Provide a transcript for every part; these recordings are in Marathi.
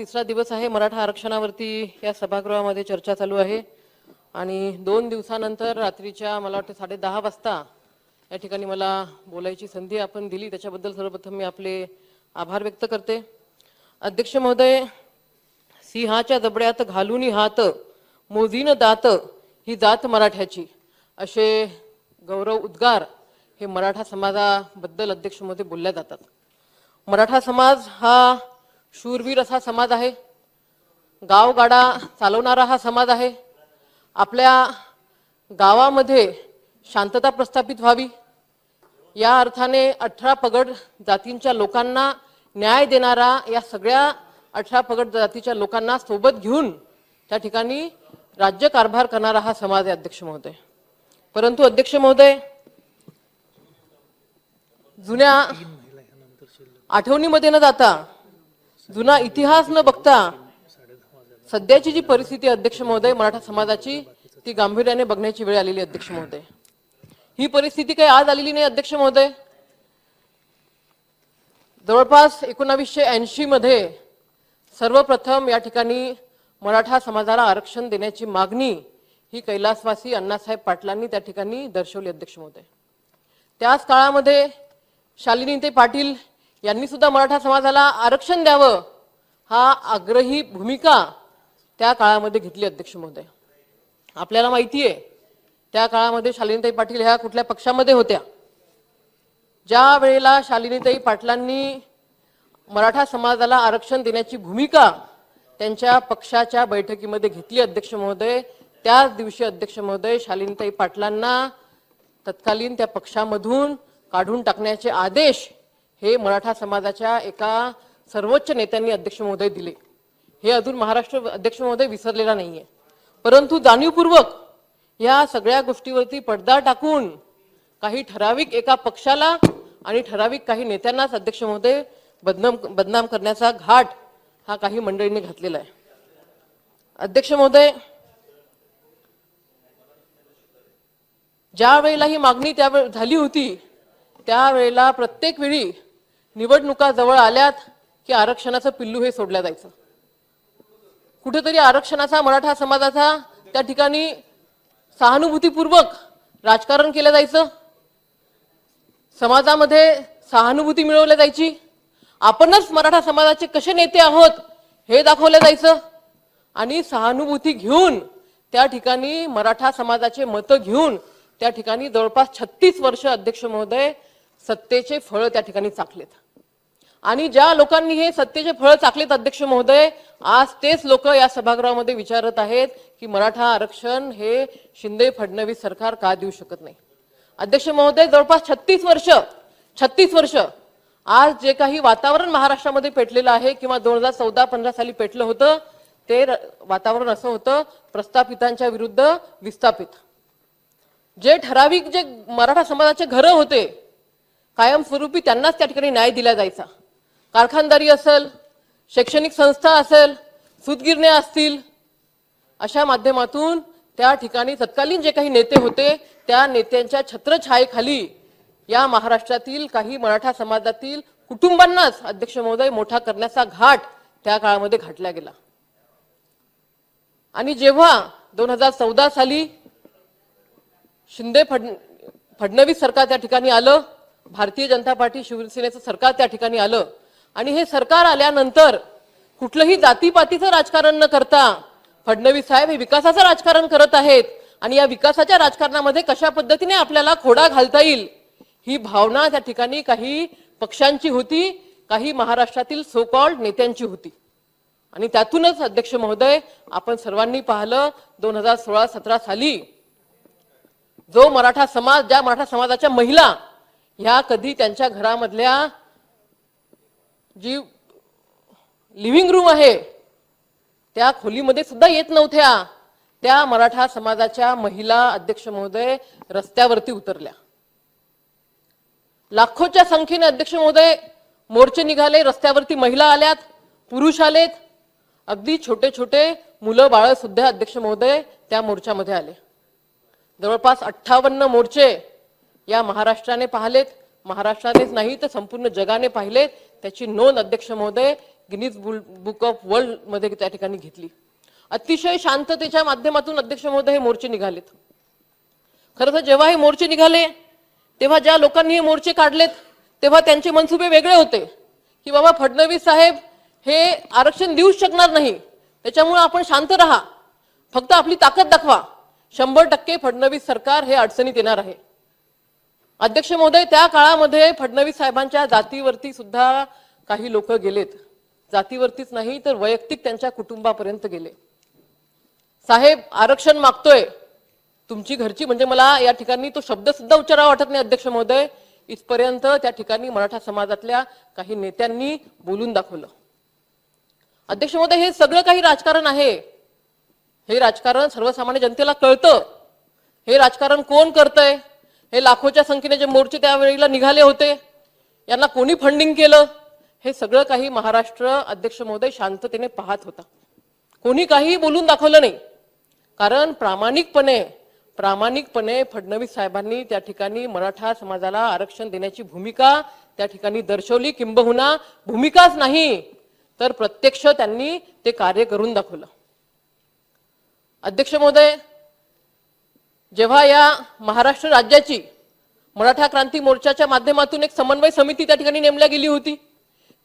तिसरा दिवस आहे मराठा आरक्षणावरती या सभागृहामध्ये चर्चा चालू आहे. आणि दोन दिवसानंतर रात्रीच्या मला वाटतं साडे दहा वाजता या ठिकाणी मला बोलायची संधी आपण दिली. त्याच्याबद्दल सर्वप्रथम मी आपले आभार व्यक्त करते. अध्यक्ष महोदय सिंहाच्या जबड्यात घालून हात मोदीन दात ही जात मराठ्याची. असे गौरव उद्गार हे मराठा समाजाबद्दल अध्यक्ष महोदय बोलल्या जातात. मराठा समाज हा शूरवीर असा समाज आहे. गावगाडा चालवणारा हा समाज आहे. आपल्या गावामध्ये शांतता प्रस्थापित व्हावी. या अर्थाने अठरा पगड जातींच्या लोकांना न्याय देणारा या सगळ्या अठरा पगड जातीच्या लोकांना सोबत घेऊन त्या ठिकाणी राज्य कारभार करणारा हा समाज आहे अध्यक्ष महोदय. परंतु अध्यक्ष महोदय जुन्या आठवणीमध्ये न जाता जुना इतिहास न बघता सध्याची जी परिस्थिती अध्यक्ष महोदय मराठा समाजाची ती गांभीर्याने बघण्याची वेळ आलेली अध्यक्ष महोदय. ही परिस्थिती काही आज आलेली नाही अध्यक्ष महोदय. जवळपास एकोणावीसशे ऐंशी मध्ये सर्वप्रथम या ठिकाणी मराठा समाजाला आरक्षण देण्याची मागणी ही कैलासवासी अण्णासाहेब पाटलांनी त्या ठिकाणी दर्शवली अध्यक्ष महोदय. त्याच काळामध्ये शालिनीते पाटील यांनी सुद्धा मराठा समाजाला आरक्षण द्यावं हा आग्रही भूमिका त्या काळामध्ये घेतली अध्यक्ष महोदय. आपल्याला माहिती आहे त्या काळामध्ये शालिनीताई पाटील ह्या कुठल्या पक्षामध्ये होत्या. ज्या वेळेला शालिनीताई पाटलांनी मराठा समाजाला आरक्षण देण्याची भूमिका त्यांच्या पक्षाच्या बैठकीमध्ये घेतली अध्यक्ष महोदय त्याच दिवशी अध्यक्ष महोदय शालिनीताई पाटलांना तत्कालीन त्या पक्षामधून काढून टाकण्याचे आदेश हे मराठा समाजाच्या एका सर्वोच्च नेत्यांनी अध्यक्ष महोदय दिले. हे अजून महाराष्ट्र अध्यक्ष महोदय विसरलेला नाहीये. परंतु जाणीवपूर्वक या सगळ्या गोष्टीवरती पडदा टाकून काही ठराविक एका पक्षाला आणि ठराविक काही नेत्यांनाच अध्यक्ष महोदय बदनाम बदनाम करण्याचा घाट हा काही मंडळींनी घातलेला आहे. अध्यक्ष महोदय ज्या वेळेला ही मागणी त्यावेळे झाली होती त्यावेळेला प्रत्येक वेळी निवडणुका जवळ आल्यात की आरक्षणाचं पिल्लू हे सोडल्या जायचं. कुठेतरी आरक्षणाचा मराठा समाजाचा त्या ठिकाणी सहानुभूतीपूर्वक राजकारण केलं जायचं. समाजामध्ये सहानुभूती मिळवल्या जायची. आपणच मराठा समाजाचे कसे नेते आहोत हे दाखवलं जायचं. आणि सहानुभूती घेऊन त्या ठिकाणी मराठा समाजाचे मतं घेऊन त्या ठिकाणी जवळपास छत्तीस वर्ष अध्यक्ष महोदय सत्तेचे फळ त्या ठिकाणी चाकलेत. आणि ज्या लोकांनी हे सत्तेचे फळ चाकलेत अध्यक्ष महोदय आज तेच लोक या सभागृहामध्ये विचारत आहेत की मराठा आरक्षण हे शिंदे फडणवीस सरकार का देऊ शकत नाही? अध्यक्ष महोदय जवळपास छत्तीस वर्ष छत्तीस वर्ष आज जे काही वातावरण महाराष्ट्रामध्ये पेटलेलं आहे किंवा दोन हजार चौदा पंधरा साली पेटलं होतं ते वातावरण असं होतं प्रस्थापितांच्या विरुद्ध विस्थापित. जे ठराविक जे मराठा समाजाचे घरं होते कायमस्वरूपी त्यांनाच त्या ठिकाणी न्याय दिला जायचा. कारखानदारी असेल शैक्षणिक संस्था असेल सूतगिरण्या असतील अशा माध्यमातून त्या ठिकाणी तत्कालीन जे काही नेते होते त्या नेत्यांच्या छत्रछायेखाली या महाराष्ट्रातील काही मराठा समाजातील कुटुंबांनाच अध्यक्ष महोदय मोठा करण्याचा घाट त्या काळामध्ये घाटला गेला. आणि जेव्हा दोन हजार चौदा साली शिंदे फड फडणवीस सरकार त्या ठिकाणी आलं भारतीय जनता पार्टी शिवसेनेचं सरकार त्या ठिकाणी आलं. आणि हे सरकार आल्यानंतर कुठलंही जातीपातीचं राजकारण न करता फडणवीस साहेब हे विकासाचं राजकारण करत आहेत. आणि या विकासाच्या राजकारणामध्ये कशा पद्धतीने आपल्याला खोडा घालता येईल ही भावना त्या ठिकाणी काही पक्षांची होती काही महाराष्ट्रातील सो कॉल्ड नेत्यांची होती. आणि त्यातूनच अध्यक्ष महोदय आपण सर्वांनी पाहिलं दोन हजार सोळा सतरा साली जो मराठा समाज ज्या मराठा समाजाच्या महिला ह्या कधी त्यांच्या घरामधल्या जी लिव्हिंग रूम आहे त्या खोलीमध्ये सुद्धा येत नव्हत्या. त्या मराठा समाजाच्या महिला अध्यक्ष महोदय रस्त्यावरती उतरल्या. लाखोच्या संख्येने अध्यक्ष महोदय मोर्चे निघाले रस्त्यावरती महिला आल्यात पुरुष आलेत. अगदी छोटे छोटे मुलं बाळ सुद्धा अध्यक्ष महोदय त्या मोर्चामध्ये आले. जवळपास अठ्ठावन्न मोर्चे या महाराष्ट्राने पाहिलेत. महाराष्ट्रानेच नाही तर संपूर्ण जगाने पाहिलेत. त्याची नोंद अध्यक्ष महोदय गिनीज बुक ऑफ वर्ल्डमध्ये त्या ठिकाणी घेतली. अतिशय शांततेच्या माध्यमातून अध्यक्ष महोदय हे मोर्चे निघालेत. खरं तर जेव्हा हे मोर्चे निघाले तेव्हा ज्या लोकांनी हे मोर्चे काढलेत तेव्हा त्यांचे मनसुबे वेगळे होते. की बाबा फडणवीस साहेब हे आरक्षण देऊच शकणार नाही. त्याच्यामुळे आपण शांत राहा. फक्त आपली ताकद दाखवा. शंभर टक्के फडणवीस सरकार हे अडचणीत येणार आहे. अध्यक्ष महोदय त्या काळामध्ये फडणवीस साहेबांच्या जातीवरती सुद्धा काही लोक गेलेत. जातीवरतीच नाही तर वैयक्तिक त्यांच्या कुटुंबापर्यंत गेले. साहेब आरक्षण मागतोय. तुमची घरची म्हणजे मला या ठिकाणी तो शब्द सुद्धा उच्चारावा वाटत नाही अध्यक्ष महोदय. इथपर्यंत त्या ठिकाणी मराठा समाजातल्या काही नेत्यांनी बोलून दाखवलं. अध्यक्ष महोदय हे सगळं काही राजकारण आहे. हे राजकारण सर्वसामान्य जनतेला कळतं. हे राजकारण कोण करतंय? हे लाखोच्या संख्येने जे मोर्चे त्यावेळेला निघाले होते यांना कोणी फंडिंग केलं? हे सगळं काही महाराष्ट्र अध्यक्ष महोदय शांततेने पाहत होता. कोणी काही बोलून दाखवलं नाही. कारण प्रामाणिकपणे प्रामाणिकपणे फडणवीस साहेबांनी त्या ठिकाणी मराठा समाजाला आरक्षण देण्याची भूमिका त्या ठिकाणी दर्शवली. किंबहुना भूमिकाच नाही तर प्रत्यक्ष त्यांनी ते कार्य करून दाखवलं. अध्यक्ष महोदय जेव्हा या महाराष्ट्र राज्याची मराठा क्रांती मोर्चाच्या माध्यमातून एक समन्वय समिती त्या ठिकाणी नेमल्या गेली होती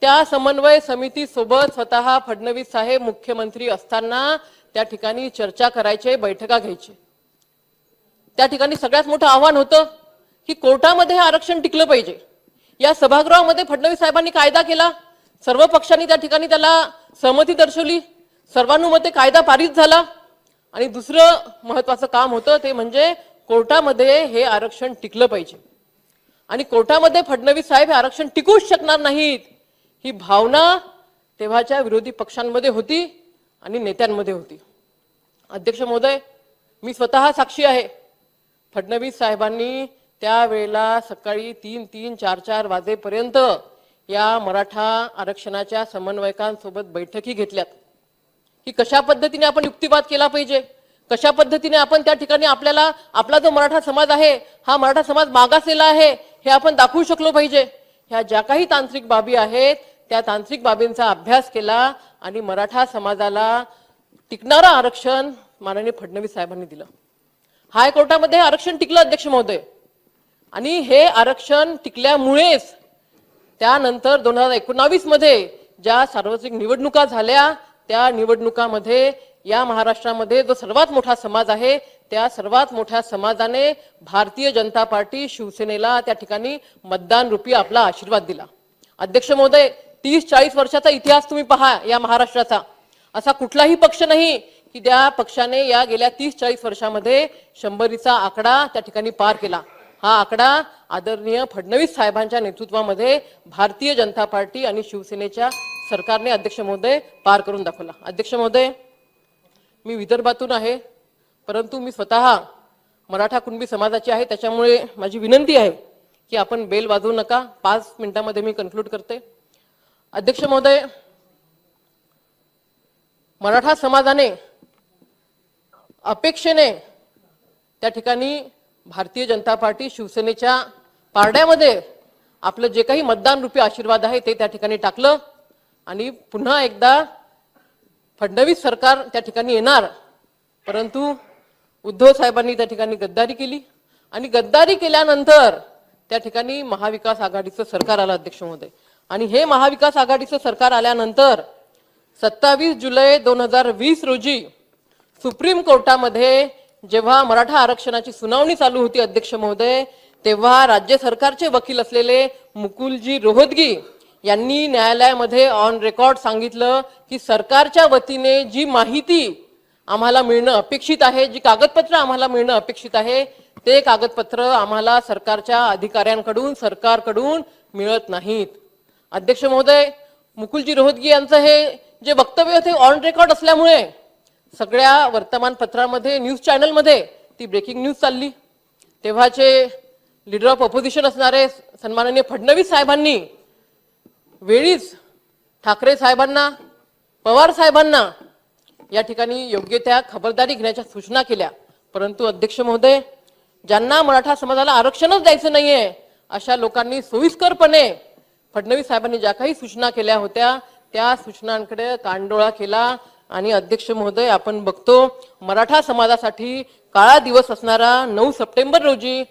त्या समन्वय समितीसोबत स्वतः फडणवीस साहेब मुख्यमंत्री असताना त्या ठिकाणी चर्चा करायचे बैठका घ्यायचे. त्या ठिकाणी सगळ्यात मोठं आव्हान होतं की कोर्टामध्ये हे आरक्षण टिकलं पाहिजे. या सभागृहामध्ये फडणवीस साहेबांनी कायदा केला सर्व पक्षांनी त्या ठिकाणी त्याला सहमती दर्शवली सर्वानुमते कायदा पारित झाला. आणि दुसरं महत्वाचं काम होतं ते म्हणजे कोर्टामध्ये हे आरक्षण टिकलं पाहिजे. आणि कोर्टामध्ये फडणवीस साहेब हे आरक्षण टिकूच शकणार नाहीत. ही भावना तेव्हाच्या विरोधी पक्षांमध्ये होती आणि नेत्यांमध्ये होती. अध्यक्ष महोदय मी स्वतः साक्षी आहे. फडणवीस साहेबांनी त्यावेळेला सकाळी तीन तीन चार चार वाजेपर्यंत या मराठा आरक्षणाच्या समन्वयकांसोबत बैठकी घेतल्यात. की कशा पद्धतीने आपण युक्तिवाद केला पाहिजे? कशा पद्धतीने आपण त्या ठिकाणी आपल्याला आपला जो मराठा समाज आहे हा मराठा समाज मागासलेला आहे हे आपण दाखवू शकलो पाहिजे? ह्या ज्या काही तांत्रिक बाबी आहेत त्या तांत्रिक बाबींचा अभ्यास केला आणि मराठा समाजाला टिकणारं आरक्षण माननीय फडणवीस साहेबांनी दिलं. हायकोर्टामध्ये आरक्षण टिकलं अध्यक्ष महोदय. आणि हे आरक्षण टिकल्यामुळेच त्यानंतर दोन हजार एकोणावीसमध्ये ज्या सार्वत्रिक निवडणुका झाल्या त्या निवडणुकामध्ये या महाराष्ट्रामध्ये जो सर्वात मोठा समाज आहे त्या सर्वात मोठ्या समाजाने भारतीय जनता पार्टी शिवसेनेला त्या ठिकाणी मतदान रूपी आपला आशीर्वाद दिला. अध्यक्ष महोदय तीस चाळीस वर्षाचा इतिहास तुम्ही पहा या महाराष्ट्राचा. असा कुठलाही पक्ष नाही की त्या पक्षाने या गेल्या तीस चाळीस वर्षामध्ये शंभरीचा आकडा त्या ठिकाणी पार केला. हा आकडा आदरणीय फडणवीस साहेबांच्या नेतृत्वामध्ये भारतीय जनता पार्टी आणि शिवसेनेच्या सरकारने अध्यक्ष महोदय पार करून दाखवला. अध्यक्ष महोदय मी विदर्भातून आहे परंतु मी स्वतः मराठा कुणबी समाजाची आहे त्याच्यामुळे माझी विनंती आहे की आपण बेल वाजवू नका. पाच मिनिटांमध्ये मी कन्क्लूड करते. अध्यक्ष महोदय मराठा समाजाने अपेक्षेने त्या ठिकाणी भारतीय जनता पार्टी शिवसेनेच्या पारड्यामध्ये आपलं जे काही मतदान रूपी आशीर्वाद आहे ते त्या ठिकाणी टाकलं. आणि पुन्हा एकदा फडणवीस सरकार त्या ठिकाणी येणार. परंतु उद्धव साहेबांनी त्या ठिकाणी गद्दारी केली आणि गद्दारी केल्यानंतर त्या ठिकाणी महाविकास आघाडीचं सरकार आलं अध्यक्ष महोदय आणि हे महाविकास आघाडीचं सरकार आल्यानंतर सत्तावीस जुलै दोन हजार वीस रोजी सुप्रीम कोर्टामध्ये जेव्हा मराठा आरक्षणाची सुनावणी चालू होती अध्यक्ष महोदय तेव्हा राज्य सरकारचे वकील असलेले मुकुलजी रोहतगी यांनी न्यायालयामध्ये ऑन रेकॉर्ड सांगितलं की सरकारच्या वतीने जी माहिती आम्हाला मिळणं अपेक्षित आहे जी कागदपत्र आम्हाला मिळणं अपेक्षित आहे ते कागदपत्र आम्हाला सरकारच्या अधिकाऱ्यांकडून सरकारकडून मिळत नाहीत. अध्यक्ष महोदय मुकुलजी रोहतगी यांचं हे जे वक्तव्य होते ऑन रेकॉर्ड असल्यामुळे सगळ्या वर्तमानपत्रामध्ये न्यूज चॅनलमध्ये ती ब्रेकिंग न्यूज चालली. तेव्हाचे लीडर ऑफ अपोजिशन असणारे सन्माननीय फडणवीस साहेबांनी वेळीच ठाकरे साहेबांना पवार साहेबांना या ठिकाणी योग्य त्या खबरदारी घेण्याच्या सूचना केल्या. परंतु अध्यक्ष महोदय ज्यांना मराठा समाजाला आरक्षणच द्यायचं नाहीये अशा लोकांनी सोयीस्करपणे फडणवीस साहेबांनी ज्या काही सूचना केल्या होत्या त्या सूचनांकडे कांडोळा केला आणि अध्यक्ष महोदय आपण बघतो मराठा समाजासाठी काळा दिवस असणारा नऊ सप्टेंबर रोजी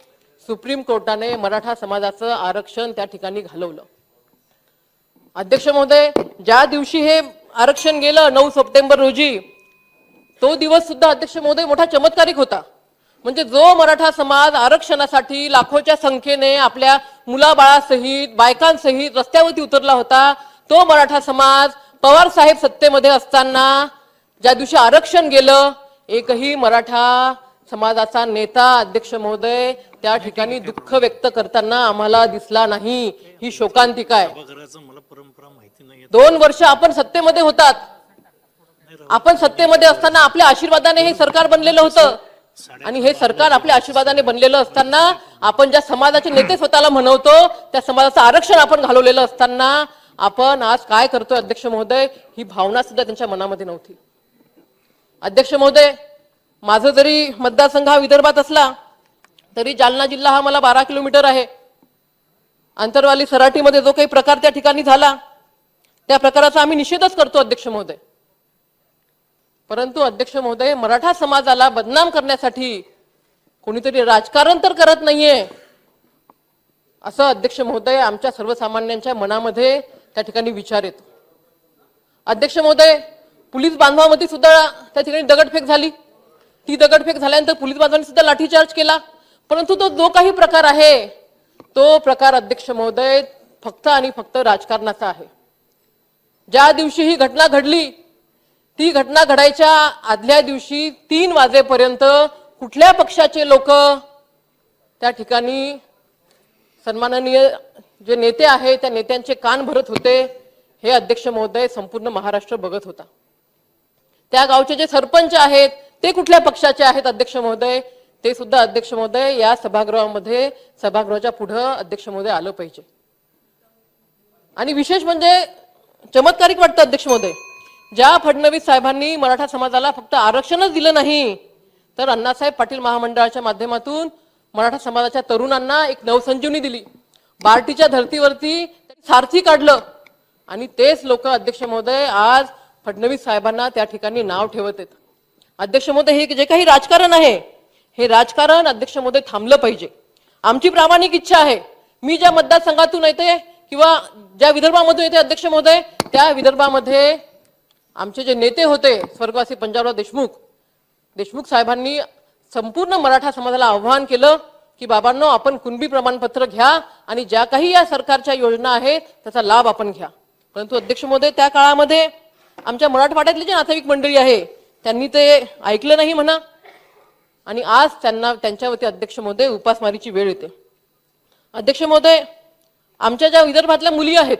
सुप्रीम कोर्टाने मराठा समाजाचं आरक्षण त्या ठिकाणी घालवलं. अध्यक्ष महोदय ज्या दिवशी हे आरक्षण गेलं नऊ सप्टेंबर रोजी तो दिवस सुद्धा अध्यक्ष महोदय मोठा चमत्कारिक होता. म्हणजे जो मराठा समाज आरक्षणासाठी लाखोच्या संख्येने आपल्या मुलाबाळासहित बायकांसहित रस्त्यावरती उतरला होता तो मराठा समाज पवार साहेब सत्तेमध्ये असताना ज्या दिवशी आरक्षण गेलं एकही मराठा समाजाचा नेता अध्यक्ष महोदय त्या ठिकाणी दुःख व्यक्त करताना आम्हाला दिसला नाही. ही शोकांतिका आहे. सभागृहाचं मला परंपरा माहिती नाही दोन वर्ष आपण सत्तेमध्ये होतात. आपण सत्तेमध्ये असताना आपल्या आशीर्वादाने हे सरकार बनलेलं होतं. आणि हे सरकार आपल्या आशीर्वादाने बनलेलं असताना आपण ज्या समाजाचे नेते स्वतःला म्हणवतो त्या समाजाचं आरक्षण आपण घालवलेलं असताना आपण आज काय करतोय अध्यक्ष महोदय ही भावना सुद्धा त्यांच्या मनामध्ये नव्हती. अध्यक्ष महोदय माझं जरी मतदारसंघ हा विदर्भात असला तरी जालना जिल्हा हा मला बारा किलोमीटर आहे. आंतरवाली सराटीमध्ये जो काही प्रकार त्या ठिकाणी झाला त्या प्रकाराचा आम्ही निषेधच करतो अध्यक्ष महोदय. परंतु अध्यक्ष महोदय मराठा समाजाला बदनाम करण्यासाठी कोणीतरी राजकारण तर करत नाहीये असं अध्यक्ष महोदय आमच्या सर्वसामान्यांच्या मनामध्ये त्या ठिकाणी विचार येतो. अध्यक्ष महोदय पोलीस बांधवामध्ये सुद्धा त्या ठिकाणी दगडफेक झाली. ती दगडफेक झाल्यानंतर पोलीस बांधवांनी सुद्धा लाठीचार्ज केला. परंतु तो जो काही प्रकार आहे तो प्रकार अध्यक्ष महोदय फक्त आणि फक्त राजकारणाचा आहे. ज्या दिवशी ही घटना घडली ती घटना घडायच्या आदल्या दिवशी तीन वाजेपर्यंत कुठल्या पक्षाचे लोक त्या ठिकाणी सन्माननीय जे नेते आहे त्या नेत्यांचे कान भरत होते हे अध्यक्ष महोदय संपूर्ण महाराष्ट्र बघत होता. त्या गावचे जे सरपंच आहेत ते कुठल्या पक्षाचे आहेत अध्यक्ष महोदय? ते सुद्धा अध्यक्ष महोदय या सभागृहामध्ये सभागृहाच्या पुढं अध्यक्ष महोदय आलं पाहिजे. आणि विशेष म्हणजे चमत्कारिक वाटतं अध्यक्ष महोदय. ज्या फडणवीस साहेबांनी मराठा समाजाला फक्त आरक्षणच दिलं नाही तर अण्णासाहेब पाटील महामंडळाच्या माध्यमातून मराठा समाजाच्या तरुणांना एक नवसंजीवनी दिली. बार्टीच्या धर्तीवरती सारथी काढलं. आणि तेच लोक अध्यक्ष महोदय आज फडणवीस साहेबांना त्या ठिकाणी नाव ठेवत आहेत. अध्यक्ष महोदय हे जे काही राजकारण आहे हे राजकारण अध्यक्ष महोदय थांबलं पाहिजे. आमची प्रामाणिक इच्छा आहे मी ज्या मतदारसंघातून येते किंवा ज्या विदर्भामधून येते अध्यक्ष महोदय त्या विदर्भामध्ये आमचे जे नेते होते स्वर्गवासी पंजाबराव देशमुख देशमुख साहेबांनी संपूर्ण मराठा समाजाला आव्हान केलं की बाबांनो आपण कुणबी प्रमाणपत्र घ्या आणि ज्या काही या सरकारच्या योजना आहेत त्याचा लाभ आपण घ्या. परंतु अध्यक्ष महोदय त्या काळामध्ये आमच्या मराठवाड्यातली जी नातेवाईक मंडळी आहे त्यांनी ते ऐकलं नाही म्हणा. आणि आज त्यांना त्यांच्यावरती अध्यक्ष महोदय उपासमारीची वेळ येते. अध्यक्ष महोदय आमच्या ज्या विदर्भातल्या मुली आहेत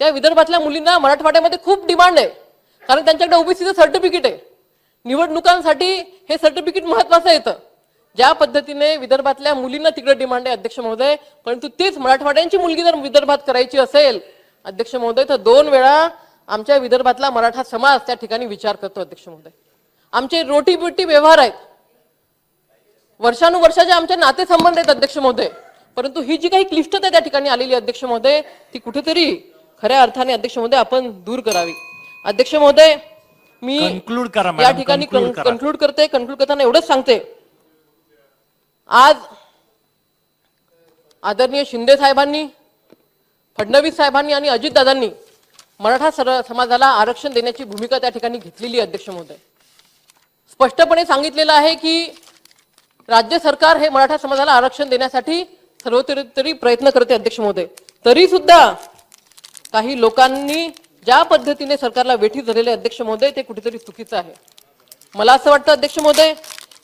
त्या विदर्भातल्या मुलींना मराठवाड्यामध्ये खूप डिमांड आहे. कारण त्यांच्याकडे ओबीसीचं सर्टिफिकेट आहे. निवडणुकांसाठी हे सर्टिफिकेट महत्वाचं येतं. ज्या पद्धतीने विदर्भातल्या मुलींना तिकडे डिमांड आहे अध्यक्ष महोदय परंतु तीच मराठवाड्यांची मुलगी जर विदर्भात करायची असेल अध्यक्ष महोदय तर दोन वेळा आमच्या विदर्भातला मराठा समाज त्या ठिकाणी विचार करतो अध्यक्ष महोदय. आमचे रोटी बिटी व्यवहार आहेत. वर्षानुवर्षाचे आमचे नातेसंबंध आहेत अध्यक्ष महोदय परंतु ही जी काही क्लिष्टता त्या ठिकाणी आलेली अध्यक्ष महोदय ती कुठेतरी खऱ्या अर्थाने अध्यक्ष महोदय आपण दूर करावी. अध्यक्ष महोदय मी करा, या ठिकाणी. कन्क्लूड करते कन्क्लूड करताना एवढंच सांगते. आज आदरणीय शिंदे साहेबांनी फडणवीस साहेबांनी आणि अजितदादांनी मराठा सर समाजाला आरक्षण देण्याची भूमिका त्या ठिकाणी घेतलेली अध्यक्ष महोदय. स्पष्टपणे सांगितलेलं आहे की राज्य सरकार हे मराठा समाजाला आरक्षण देण्यासाठी सर्वतरी तरी प्रयत्न करते अध्यक्ष महोदय. तरी सुद्धा काही लोकांनी ज्या पद्धतीने सरकारला वेठी झालेले अध्यक्ष महोदय ते कुठेतरी चुकीचं आहे. मला असं वाटतं अध्यक्ष महोदय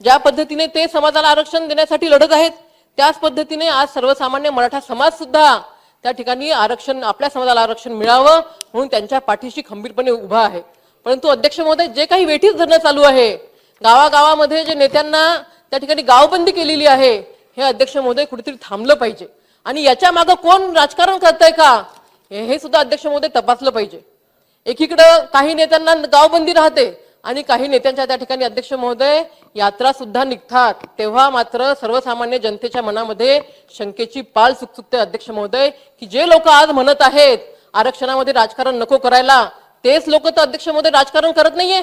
ज्या पद्धतीने ते समाजाला आरक्षण देण्यासाठी लढत आहेत त्याच पद्धतीने आज सर्वसामान्य मराठा समाज सुद्धा त्या ठिकाणी आरक्षण आपल्या समाजाला आरक्षण मिळावं म्हणून त्यांच्या पाठीशी खंबीरपणे उभा आहे. परंतु अध्यक्ष महोदय जे काही वेठीच धरणं चालू आहे गावागावामध्ये जे नेत्यांना त्या ठिकाणी गावबंदी केलेली आहे हे अध्यक्ष महोदय कुठेतरी थांबलं पाहिजे. आणि याच्या मागं कोण राजकारण करतंय का हे हे सुद्धा अध्यक्ष महोदय तपासलं पाहिजे. एकीकडं काही नेत्यांना गावबंदी राहते आणि काही नेत्यांच्या त्या ठिकाणी अध्यक्ष महोदय यात्रा सुद्धा निघतात. तेव्हा मात्र सर्वसामान्य जनतेच्या मनामध्ये शंकेची पाल चुकचुकते अध्यक्ष महोदय की जे लोक आज म्हणत आहेत आरक्षणामध्ये राजकारण नको करायला तेच लोक तर अध्यक्ष महोदय राजकारण करत नाहीये.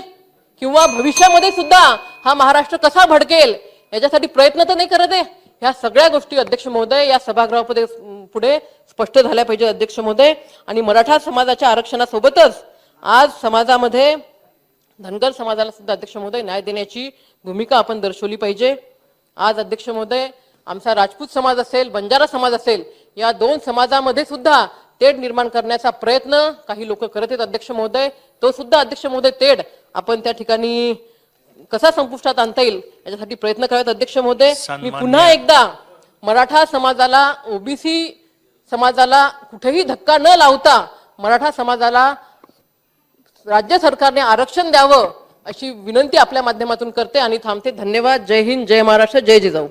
किंवा भविष्यामध्ये सुद्धा हा महाराष्ट्र कसा भडकेल याच्यासाठी प्रयत्न तर नाही करत आहे. ह्या सगळ्या गोष्टी अध्यक्ष महोदय या सभागृहामध्ये पुढे स्पष्ट झाल्या पाहिजे अध्यक्ष महोदय. आणि मराठा समाजाच्या आरक्षणासोबतच आज समाजामध्ये धनगर समाजाला सुद्धा अध्यक्ष महोदय न्याय देण्याची भूमिका आपण दर्शवली पाहिजे. आज अध्यक्ष महोदय आमचा राजपूत समाज असेल बंजारा समाज असेल या दोन समाजामध्ये सुद्धा तेढ निर्माण करण्याचा प्रयत्न काही लोक करत आहेत अध्यक्ष महोदय. तो सुद्धा अध्यक्ष महोदय तेढ आपण त्या ठिकाणी कसा संपुष्टात आणता येईल याच्यासाठी प्रयत्न करावेत अध्यक्ष महोदय. मी पुन्हा एकदा मराठा समाजाला ओबीसी समाजाला कुठेही धक्का न लावता मराठा समाजाला राज्य सरकारने आरक्षण द्यावं अशी विनंती आपल्या माध्यमातून करते आणि थांबते. धन्यवाद. जय हिंद. जय महाराष्ट्र. जय जिजाऊ.